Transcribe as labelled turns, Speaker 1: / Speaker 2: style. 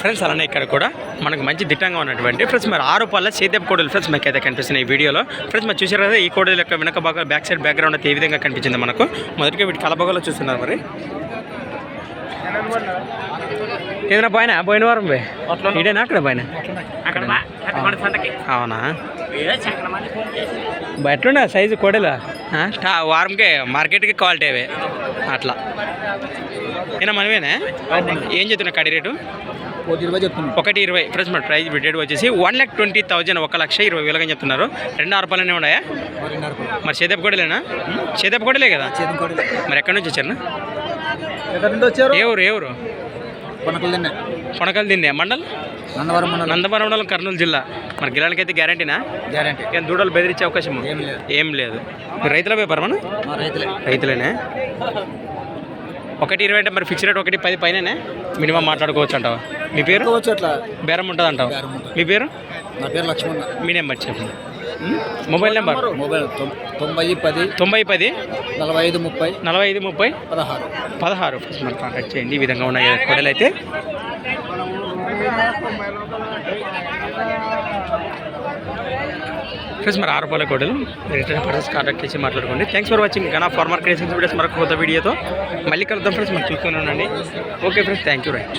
Speaker 1: Friends అలానే ఇక్కడ కూడా మనకు మంచి దిట్టంగా ఉన్నటువంటి ఫ్రెండ్స్ మరి ఆరు పళ్ళ సేదపు కోడలు ఫ్రెండ్స్ మనకి అయితే కనిపిస్తున్నాయి ఈ వీడియోలో. ఫ్రెండ్స్ మరి చూసారు కదా ఈ కోడల యొక్క వెనక భాగం బ్యాక్ సైడ్ బ్యాక్గ్రౌండ్ అయితే ఏ విధంగా కనిపించింది మనకు. మొదటిగా వీటి కలబగలో చూస్తున్నారు మరి. ఏదైనా పోయినా? పోయిన వారం అక్కడ పోయినా? అక్కడ అవునా? బా, ఎట్లుండే సైజు కోడలు? వారంకే మార్కెట్కి క్వాలిటీ అవే. అట్లా. ఏనా మనమేనా ఏం చెప్తున్నా కడి రేటు?
Speaker 2: ఒకటి ఇరవై చెప్తున్నాను
Speaker 1: ఒకటి ఇరవై. ఫ్రెండ్స్ మన ప్రైస్ రేట్ వచ్చేసి వన్ ల్యాక్ ట్వంటీ థౌజండ్ ఒక లక్ష ఇరవై వేలుగా చెప్తున్నారు. రెండు ఆరు రూపాయలనే ఉన్నాయా? మరి చేదపు కోడలేనా? చేదపు కోడలే కదా? మరి ఎక్కడి నుంచి వచ్చారు? ఏ ఊరు ఏ ఊరు?
Speaker 2: కొనకలు తిన్నా
Speaker 1: కొనకల్ దిండే మండల్?
Speaker 2: నందవరం మండలం.
Speaker 1: నందమరం మండలం కర్నూలు జిల్లా. మరి గిలానికి అయితే గ్యారంటీనా?
Speaker 2: గ్యారంటీ.
Speaker 1: ఏం దూడలు బెదిరించే అవకాశం
Speaker 2: ఏం లేదు.
Speaker 1: రైతుల వ్యాపారమా?
Speaker 2: మా రైతులే.
Speaker 1: రైతులేనే? ఒకటి ఇరవై అంటే మరి ఫిక్స్ రేట్ ఒకటి పది పైననే? మినిమం మాట్లాడుకోవచ్చు అంటావా? మీ పేరు?
Speaker 2: అట్లా.
Speaker 1: బేరం ఉంటుంది అంటావా. మీ పేరు?
Speaker 2: నా పేరు లక్ష్మణ.
Speaker 1: మీ నెంబర్ చెప్పండి? Mobile number?
Speaker 2: మొబైల్ తొంభై పది.
Speaker 1: తొంభై పది.
Speaker 2: నలభై ఐదు ముప్పై.
Speaker 1: నలభై ఐదు ముప్పై.
Speaker 2: పదహారు.
Speaker 1: పదహారు మరి కాంటాక్ట్ చేయండి. ఈ విధంగా ఉన్నాయి కొడలు అయితే. ఫ్రెండ్స్ మరి ఆరు రూపాయల కోడలు. రిటర్న్ పర్సెస్ కాంటాక్ట్ చేసి మాట్లాడుకోండి. Thanks for watching Gana farmer creations videos మరొక కొత్త వీడియోతో మళ్ళీ కలుద్దాం ఫ్రెండ్స్ మరి చూస్తూనే ఉండండి. Okay friends thank you right